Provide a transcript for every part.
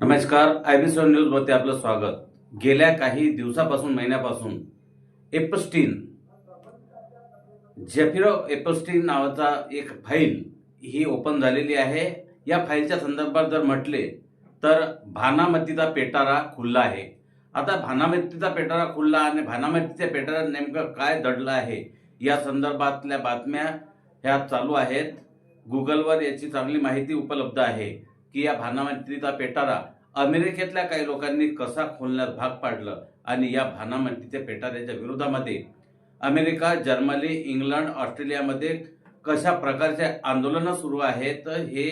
नमस्कार आय बी न्यूजमध्ये आपलं स्वागत. गेल्या काही दिवसापासून महिन्यापासून एपस्टीन जेफिरो एपस्टीन नावाचा एक फाईल ही ओपन झालेली आहे. या फाईलच्या संदर्भात जर म्हटले तर भानामतीचा पेटारा खुल्ला आहे. आता भानामतीचा पेटारा खुल्ला आणि भानामतीच्या पेटारा नेमकं काय दडलं आहे या संदर्भातल्या बातम्या ह्या चालू आहेत. गुगलवर याची चांगली माहिती उपलब्ध आहे की या भानामतीचा पेटारा अमेरिकेतल्या काही लोकांनी कसा खोलण्यात भाग पाडलं आणि या भानामतीच्या पेटाऱ्याच्या विरोधामध्ये अमेरिका जर्मनी इंग्लंड ऑस्ट्रेलियामध्ये कशा प्रकारचे आंदोलनं सुरू आहेत हे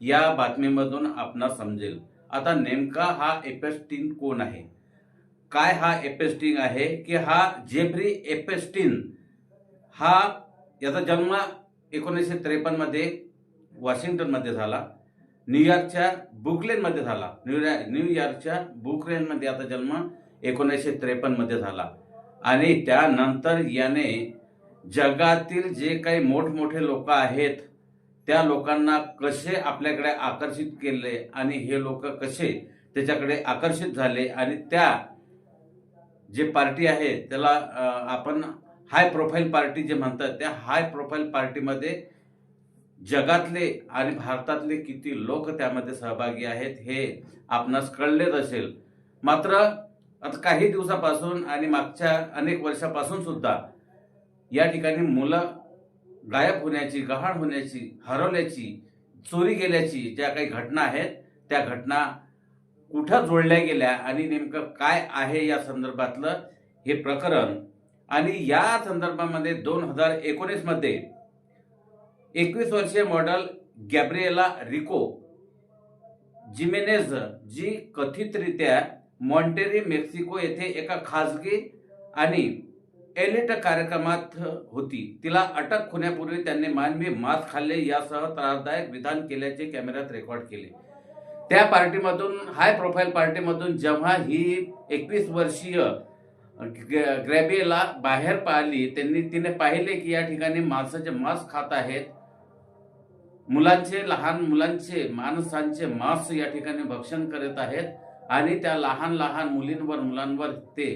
या बातमीमधून आपणास समजेल. आता नेमका हा एपेस्टीन कोण आहे? काय हा एपेस्टिन आहे की हा जेफ्री एपेस्टीन हा याचा जन्म एकोणीसशे त्रेपन्नमध्ये वॉशिंग्टनमध्ये झाला. न्यूयॉर्कच्या बुकलेनमध्ये झाला. न्यूयॉर्क न्यूयॉर्कच्या बुकलेनमध्ये आता जन्म एकोणीसशे त्रेपन्नमध्ये झाला. आणि त्यानंतर याने जगातील जे काही मोठमोठे लोक आहेत त्या लोकांना कसे आपल्याकडे आकर्षित केले आणि हे लोक कसे त्याच्याकडे आकर्षित झाले आणि त्या जे पार्टी आहे त्याला आपण हाय प्रोफाईल पार्टी जे म्हणतात त्या हाय प्रोफाईल पार्टीमध्ये जगातले आणि भारतातले किती लोक त्यामध्ये सहभागी आहेत हे आपणास कळलेच असेल. मात्र आता काही दिवसापासून आणि मागच्या अनेक वर्षापासून सुद्धा या ठिकाणी मुलं गायब होण्याची गहाण होण्याची हरवल्याची चोरी गेल्याची ज्या काही घटना आहेत त्या घटना कुठं जोडल्या गेल्या आणि नेमकं काय आहे या संदर्भातलं हे प्रकरण. आणि या संदर्भामध्ये दोन हजार एकोणीसमध्ये एकवीस वर्षीय मॉडेल गॅब्रिएला रिको जिमेनेझ जी कथितरित्या मॉन्टेरी मेक्सिको येथे एका खाजगी आणि एलिट कार्यक्रमात होती. तिला अटक होण्यापूर्वी त्यांनी मानवी मांस खाल्ले यासह त्रासदायक विधान केल्याचे कॅमेऱ्यात रेकॉर्ड केले. त्या पार्टीमधून हाय प्रोफाईल पार्टीमधून जेव्हा ही एकवीस वर्षीय ग्रॅबिएला बाहेर पाहिली त्यांनी तिने पाहिले की या ठिकाणी माणसाचे मांस खात आहेत. मुलांचे लहान मुलांचे माणसांचे मांस या ठिकाणी भक्षण करत आहेत आणि त्या लहान लहान मुलींवर मुलांवर ते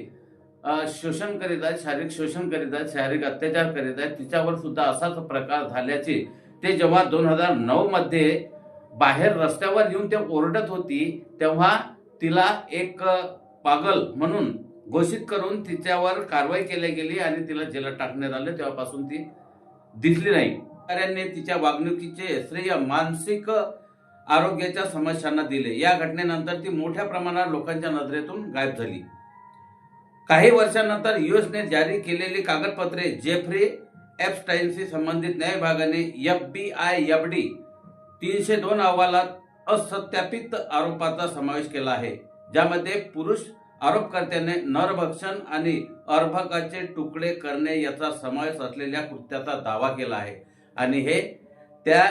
शोषण करीत आहेत शारीरिक शोषण करीत आहेत शारीरिक अत्याचार करीत आहेत. तिच्यावर सुद्धा असाच प्रकार झाल्याचे ते जेव्हा दोन हजार नऊ मध्ये बाहेर रस्त्यावर येऊन ते ओरडत होती तेव्हा तिला एक पागल म्हणून घोषित करून तिच्यावर कारवाई केली गेली आणि तिला जेलात टाकण्यात आले. तेव्हापासून ती दिसली नाही. अधिकाऱ्यांनी तिच्या वागणुकीचे श्रेय मानसिक आरोग्याच्या समस्यांना दिले. या घटनेनंतर ती मोठ्या प्रमाणात लोकांच्या नजरेतून गायब झाली. काही वर्षांनंतर युएसने जारी केलेली कागदपत्रे जेफ्री एपस्टाईनशी संबंधित न्याय विभागाने F B I F D तीनशे दोन अहवालात असत्यापित आरोपाचा समावेश केला आहे. ज्यामध्ये पुरुष आरोपकर्त्याने नरभक्षण आणि अर्भकाचे तुकडे करणे याचा समावेश असलेल्या कृत्याचा दावा केला आहे. आणि हे त्या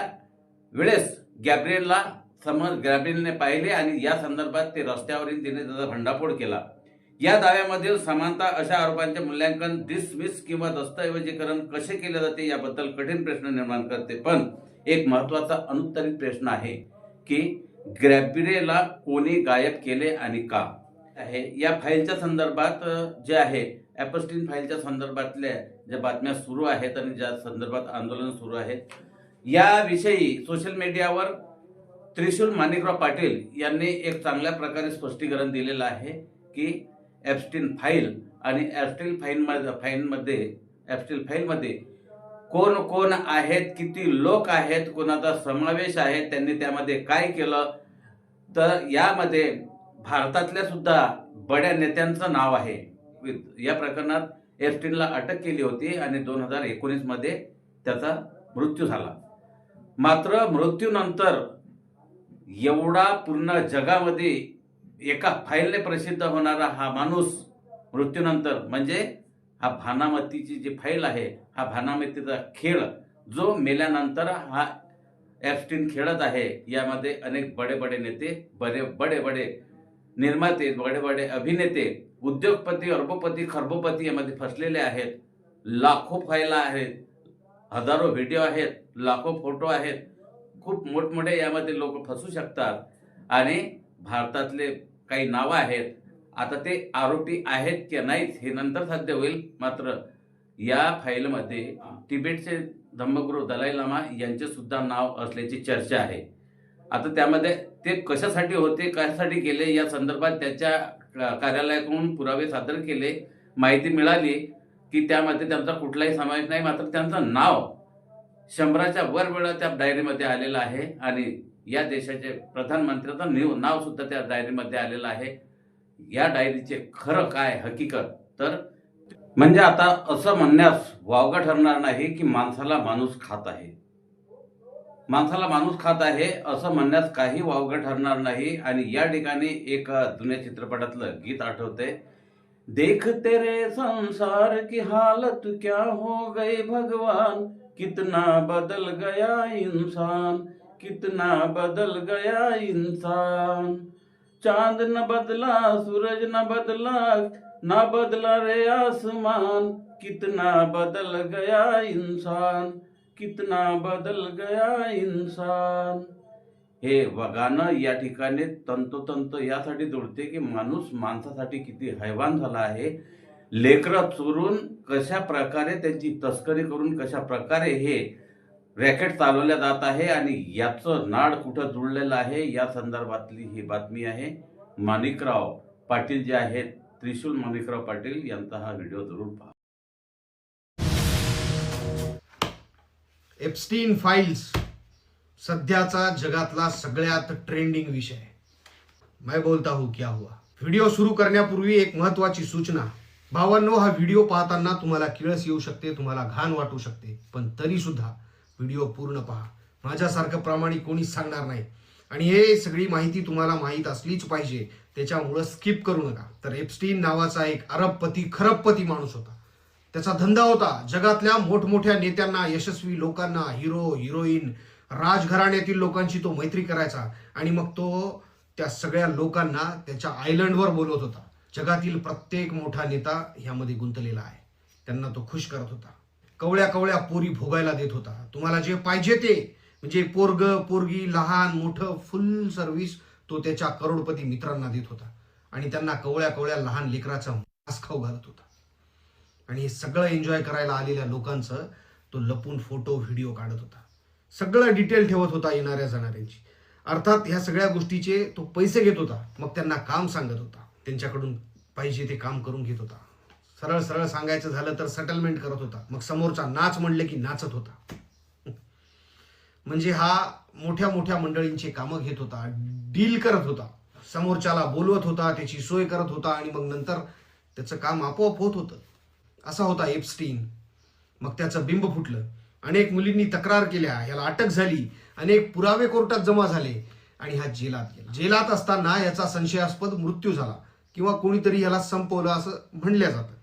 वेळेस गॅब्रियलला समज गॅब्रियलने पाहिले आणि या संदर्भात ते रस्त्यावरील तिने त्याचा भंडाफोड केला. या दाव्यामधील समानता अशा आरोपांचे मूल्यांकन डिसमिस किंवा दस्तऐवजीकरण कसे केले जाते याबद्दल कठीण प्रश्न निर्माण करते. पण एक महत्त्वाचा अनुत्तरित प्रश्न आहे की ग्रॅबिरेला कोणी गायब केले आणि का? आहे. या फाईलच्या संदर्भात जे आहे ॲपस्टीन फाईलच्या संदर्भातल्या ज्या बातम्या सुरू आहेत आणि ज्या संदर्भात आंदोलन सुरू आहेत याविषयी सोशल मीडियावर त्रिशूल माणिकराव पाटील यांनी एक चांगल्या प्रकारे स्पष्टीकरण दिलेलं आहे की ॲपस्टीन फाईल आणि ॲपस्टील फाईलमध्ये फाईलमध्ये ॲपस्टील फाईलमध्ये कोण कोण आहेत किती लोक आहेत कोणाचा समावेश आहे त्यांनी त्यामध्ये काय केलं? तर यामध्ये भारतातल्या सुद्धा बड्या नेत्यांचं नाव आहे. या प्रकरणात एफस्टीनला अटक केली होती आणि दोन हजार एकोणीसमध्ये त्याचा मृत्यू झाला. मात्र मृत्यूनंतर एवढा पूर्ण जगामध्ये एका फाईलने प्रसिद्ध होणारा हा माणूस मृत्यूनंतर म्हणजे हा भानामतीची जी फाईल आहे हा भानामतीचा खेळ जो मेल्यानंतर हा ॲपस्टीन खेळत आहे यामध्ये अनेक बडे बडे नेते बडे बडे बडे निर्माते बडे बडे अभिनेते उद्योगपती अरबपती खरबोपती यामध्ये फसलेले आहेत. लाखो फायला आहेत. हजारो व्हिडिओ आहेत. लाखो फोटो आहेत. खूप मोठमोठे यामध्ये लोक फसू शकतात. आणि भारतातले काही नावं आहेत. आता ते आरोपी आहेत की नाहीत हे नंतर साध्य होईल. मात्र या फाईलमध्ये तिबेटचे धम्मगुरू दलाई लामा यांचे सुद्धा नाव असल्याची चर्चा आहे. आता त्यामध्ये ते कशासाठी होते कशासाठी केले या संदर्भात त्याच्या कार्यालयाकडून पुरावे सादर केले माहिती मिळाली की त्यामध्ये त्यांचा कुठलाही समावेश नाही मात्र त्यांचं नाव शंभराच्या वर वेळा त्या डायरीमध्ये आलेलं आहे आणि या देशाचे प्रधानमंत्र्याचं न्यू नाव सुद्धा त्या डायरीमध्ये आलेलं आहे. या डायरीचे खरं काय हकीकत? तर म्हणजे आता असं म्हणण्यास वावगं ठरणार नाही की माणसाला माणूस खात आहे. माणसाला माणूस खात आहे असं म्हणण्यास काही वावगं ठरणार नाही. आणि या ठिकाणी एक जुन्या चित्रपटातलं गीत आठवते. देख तेरे संसार की हालत क्या हो गई भगवान. कितना बदल गया इंसान कितना बदल गया इंसान. चांद न बदला सूरज न बदला ना बदला रे आसमान. कितना बदल गया इंसान. कितना बदल गया इंसान? हे व- गाणं या ठिकाणी तंतोतंत यासाठी जोडते की माणूस माणसासाठी किती हैवान झाला आहे. लेकरं चोरून कशा प्रकारे त्यांची तस्करी करून कशा प्रकारे हे रॅकेट चालवल्या जात आहे आणि याचं नाड कुठं जुळलेलं आहे या संदर्भातली ही बातमी आहे. माणिकराव पाटील जे आहेत त्रिशूल माणिकराव पाटील यांचा हा व्हिडिओ जरूर पहा. एप्स्टीन फाईल्स सध्याचा जगातला सगळ्यात ट्रेंडिंग विषय. मैं बोलता हूँ क्या हुआ? व्हिडिओ सुरू करण्यापूर्वी एक महत्वाची सूचना. भावांनो हा व्हिडिओ पाहताना तुम्हाला किळस येऊ शकते तुम्हाला घाण वाटू शकते पण तरी सुद्धा व्हिडिओ पूर्ण पहा. माझ्यासारखं प्रामाणिक कोणीच सांगणार नाही. आणि हे सगळी माहिती तुम्हाला माहीत असलीच पाहिजे त्याच्यामुळं स्किप करू नका. तर एप्स्टीन नावाचा एक अरबपती खरबपती माणूस होता. त्याचा धंदा होता. जगातल्या मोठमोठ्या नेत्यांना यशस्वी लोकांना हिरो हिरोईन राजघराण्यातील लोकांशी तो मैत्री करायचा. आणि मग तो त्या सगळ्या लोकांना त्याच्या आयलंडवर बोलवत होता. जगातील प्रत्येक मोठा नेता ह्यामध्ये गुंतलेला आहे. त्यांना तो खुश करत होता. कवळ्या कवळ्या पोरी भोगायला देत होता. तुम्हाला जे पाहिजे ते. म्हणजे पोरग पोरगी लहान मोठं फुल सर्व्हिस तो त्याच्या करोडपती मित्रांना देत होता. आणि त्यांना कवळ्या कवळ्या लहान लेकराचा मास खाऊ घालत होता. आणि हे सगळं एन्जॉय करायला आलेल्या लोकांचं तो लपून फोटो व्हिडिओ काढत होता. सगळं डिटेल ठेवत होता येणाऱ्या जाणाऱ्यांची. अर्थात ह्या सगळ्या गोष्टीचे तो पैसे घेत होता. मग त्यांना काम सांगत होता. त्यांच्याकडून पाहिजे ते काम करून घेत होता. सरळ सरळ सांगायचं झालं तर सेटलमेंट करत होता. मग समोरचा नाच म्हणले की नाचत होता. म्हणजे हा मोठ्या मोठ्या मंडळींची कामं घेत होता. डील करत होता. समोरच्याला बोलवत होता. त्याची सोय करत होता आणि मग नंतर त्याचं काम आपोआप होत होतं. असा होता एपस्टीन. मग त्याचं बिंब फुटलं. अनेक मुलींनी तक्रार केल्या. याला अटक झाली. अनेक पुरावे कोर्टात जमा झाले. आणि हा जेलात गेला. जेलात असताना याचा संशयास्पद मृत्यू झाला. किंवा कोणीतरी याला संपवलं असं म्हणलं जातं.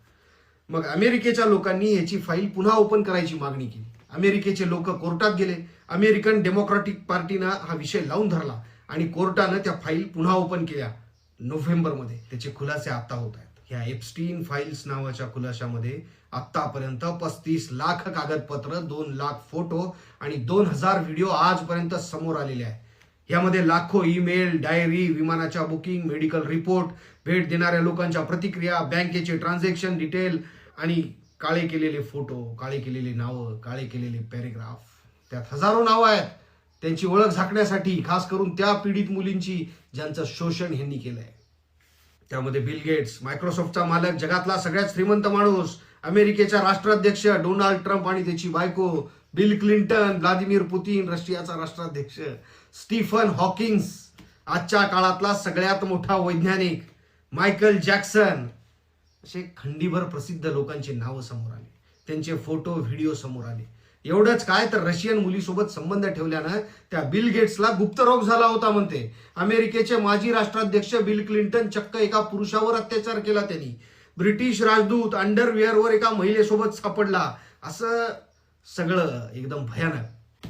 मग अमेरिकेच्या लोकांनी याची फाईल पुन्हा ओपन करायची मागणी केली. अमेरिकेचे लोक कोर्टात गेले. अमेरिकन डेमोक्रॅटिक पार्टीनं हा विषय लावून धरला. आणि कोर्टानं त्या फाईल पुन्हा ओपन केल्या. नोव्हेंबरमध्ये. त्याचे खुलासे आता होत आहेत. ह्या एप्स्टीन फाईल्स नावाच्या खुलाशामध्ये आतापर्यंत पस्तीस लाख कागदपत्र दोन लाख फोटो आणि दोन हजार व्हिडिओ आजपर्यंत समोर आलेले आहे यामध्ये लाखो ईमेल डायरी विमानाच्या बुकिंग मेडिकल रिपोर्ट भेट देणाऱ्या लोकांच्या प्रतिक्रिया बँकेचे ट्रान्झॅक्शन डिटेल आणि काळे केलेले फोटो काळे केलेले नावं काळे केलेले पॅरेग्राफ. त्यात हजारो नावं आहेत. त्यांची ओळख झाकण्यासाठी खास करून त्या पीडित मुलींची ज्यांचं शोषण ह्यांनी केलं आहे त्यामध्ये बिल गेट्स मायक्रोसॉफ्टचा मालक जगातला सगळ्यात श्रीमंत माणूस अमेरिकेचा राष्ट्राध्यक्ष डोनाल्ड ट्रम्प आणि त्याची बायको बिल क्लिंटन व्लादिमीर पुतीन रशियाचा राष्ट्राध्यक्ष स्टीफन हॉकिंग्स आजच्या काळातला सगळ्यात मोठा वैज्ञानिक मायकल जॅक्सन. असे खंडीभर प्रसिद्ध लोकांची नावं समोर आली. त्यांचे फोटो व्हिडिओ समोर आले. एवढंच. काय तर रशियन मुलीसोबत संबंध ठेवल्यानं त्या बिल गेट्सला गुप्तरोग झाला होता म्हणते. अमेरिकेचे माजी राष्ट्राध्यक्ष बिल क्लिंटन चक्क एका पुरुषावर अत्याचार केला त्यांनी. ब्रिटिश राजदूत अंडरवेअरवर एका महिलेसोबत सापडला. असं सगळं एकदम भयानक.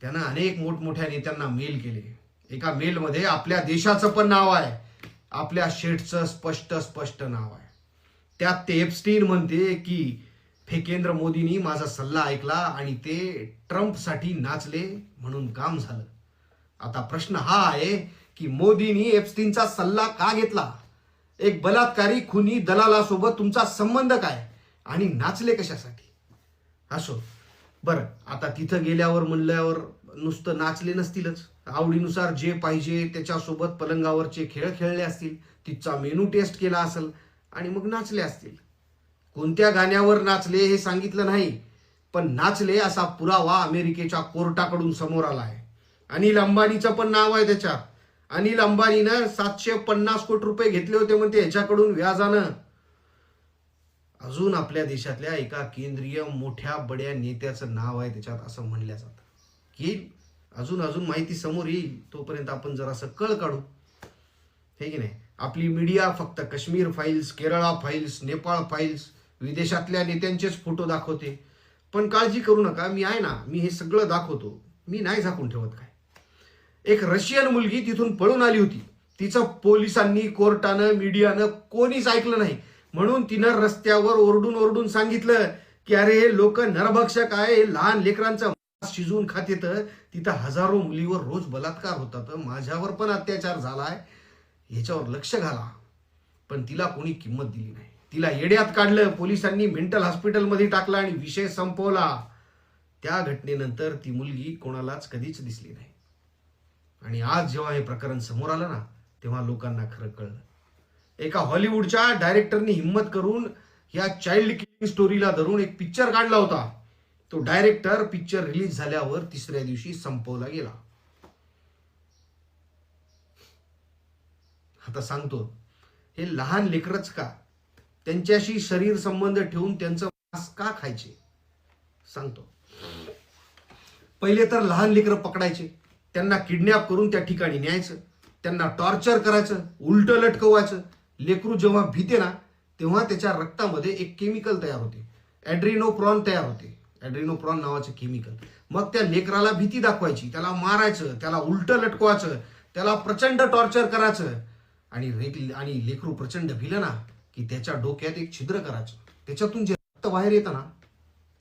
त्यानं अनेक मोठमोठ्या नेत्यांना मेल केले. एका मेलमध्ये आपल्या देशाचं पण नाव आहे. आपल्या शेठचं स्पष्ट स्पष्ट नाव आहे. त्यात ते एप्स्टीन म्हणते की फेकेंद्र मोदींनी माझा सल्ला ऐकला आणि ते ट्रम्पसाठी नाचले म्हणून काम झालं. आता प्रश्न हा आहे की मोदींनी एप्स्टीनचा सल्ला का घेतला? एक बलात्कारी खुनी दलालासोबत तुमचा संबंध काय? आणि नाचले कशासाठी? असो. बरं आता तिथं गेल्यावर म्हणल्यावर नुसतं नाचले नसतीलच. आवडीनुसार जे पाहिजे त्याच्यासोबत पलंगावरचे खेळ खेळले असतील. तिथचा मेनू टेस्ट केला असेल आणि मग नाचले असतील. कोणत्या गाण्यावर नाचले हे सांगितलं नाही पण नाचले असा पुरावा अमेरिकेच्या कोर्टाकडून समोर आला आहे अनिल अंबानीचं पण नाव आहे त्याच्यात अनिल अंबानीनं सातशे पन्नास कोटी रुपये घेतले होते म्हणते ह्याच्याकडून व्याजानं. अजून आपल्या देशातल्या एका केंद्रीय मोठ्या बड्या नेत्याचं नाव आहे त्याच्यात असं म्हणलं जातं. येईल अजून अजून माहिती समोर येईल तोपर्यंत आपण जरासं कळ काढू. हे की नाही? आपली मीडिया फक्त Kashmir files Kerala files Nepal files विदेशातल्या नेत्यांचेच फोटो दाखवते. पण काळजी करू नका मी आहे ना मी हे सगळं दाखवतो. मी नाही झाकून ठेवत काय. एक रशियन मुलगी तिथून पळून आली होती. तिचं पोलिसांनी कोर्टानं मीडियानं कोणीच ऐकलं नाही. म्हणून तिनं रस्त्यावर ओरडून ओरडून सांगितलं की अरे हे लोक नरभक्षक आहे लहान लेकरांचा मांस शिजवून खात येतं. तिथं हजारो मुलीवर रोज बलात्कार होतात. माझ्यावर पण अत्याचार झालाय. ह्याच्यावर लक्ष घाला. पण तिला कोणी किंमत दिली नाही. तिला येड्यात काढलं पोलिसांनी मेंटल हॉस्पिटलमध्ये टाकला आणि विषय संपवला. त्या घटनेनंतर ती मुलगी कोणालाच कधीच दिसली नाही. आणि आज जेव्हा हे प्रकरण समोर आलं ना तेव्हा लोकांना खरं कळलं. एका हॉलिवूडच्या डायरेक्टरनी हिंमत करून या चाइल्ड किलिंग स्टोरीला धरून एक पिक्चर काढला होता. तो डायरेक्टर पिक्चर रिलीज झाल्यावर तिसऱ्या दिवशी संपवला गेला. आता सांगतो हे लहान लेकरच का त्यांच्याशी शरीर संबंध ठेवून त्यांचं मांस का खायचे? सांगतो. पहिले तर लहान लेकरं पकडायचे. त्यांना किडनॅप करून त्या ठिकाणी न्यायचं. त्यांना टॉर्चर करायचं. उलट लटकवायचं. लेकरू जेव्हा भीते ना तेव्हा त्याच्या रक्तामध्ये एक केमिकल तयार होते. ॲड्रिनोप्रॉन तयार होते. ॲड्रिनोप्रॉन नावाचं केमिकल. मग त्या लेकराला भीती दाखवायची. त्याला मारायचं. त्याला उलट लटकवायचं. त्याला प्रचंड टॉर्चर करायचं. आणि रेक आणि लेकरू प्रचंड भिलं ना की त्याच्या डोक्यात एक छिद्र करायचं. त्याच्यातून जे रक्त बाहेर येतं ना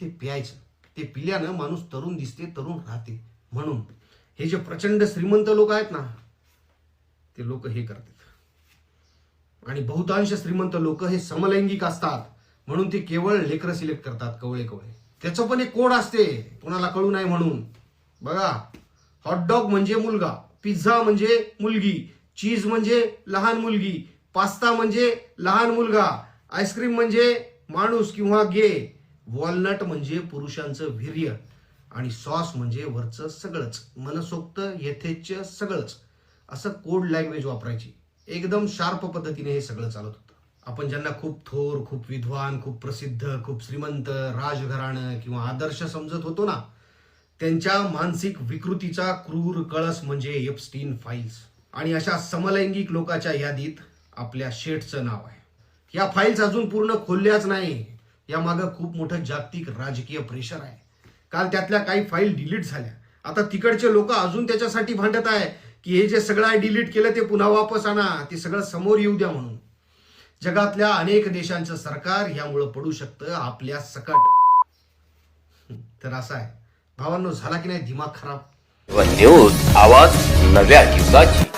ते प्यायचं. ते पिल्यानं माणूस तरुण दिसते तरुण राहते. म्हणून हे जे प्रचंड श्रीमंत लोक आहेत ना ते लोक हे करतात. आणि बहुतांश श्रीमंत लोक हे समलैंगिक असतात. म्हणून ते केवळ लेकरं सिलेक्ट करतात कवळे कवळे. त्याचं पण एक कोड असते. कोणाला कळू नाही म्हणून. बघा हॉटडॉग म्हणजे मुलगा पिझ्झा म्हणजे मुलगी चीज म्हणजे लहान मुलगी पास्ता म्हणजे लहान मुलगा आईस्क्रीम म्हणजे माणूस किंवा गे वॉलनट म्हणजे पुरुषांचं वीर्य आणि सॉस म्हणजे वरचं सगळंच मनसोक्त यथेच्छ सगळंच. असं कोड लँग्वेज वापरायची. एकदम शार्प पद्धतीने हे सगळं चालत होतं. आपण ज्यांना खूप थोर खूप विद्वान खूप प्रसिद्ध खूप श्रीमंत राजघराणं किंवा आदर्श समजत होतो ना त्यांच्या मानसिक विकृतीचा क्रूर कळस म्हणजे एपस्टीन फाईल्स आणि अशा समलैंगिक लोकांच्या यादीत आपल्या शेठचं नाव आहे. या फाईल्स अजून पूर्ण खोलल्याच नाही. या मागं खूप मोठं जागतिक राजकीय प्रेशर आहे. काल त्यातल्या काही फाईल डिलीट झाल्या. आता तिकडचे लोक अजून त्याच्यासाठी भांडत आहे की हे जे सगळं आहे डिलीट केलं ते पुन्हा वापस आणा. ते सगळं समोर येऊ द्या म्हणून. जगातल्या अनेक देशांचं सरकार यामुळं पडू शकतं आपल्या सकट. तर असं आहे. भावांनो झाला की नाही दिमाग खराब? न्यूज आवाज नव्या युगाची.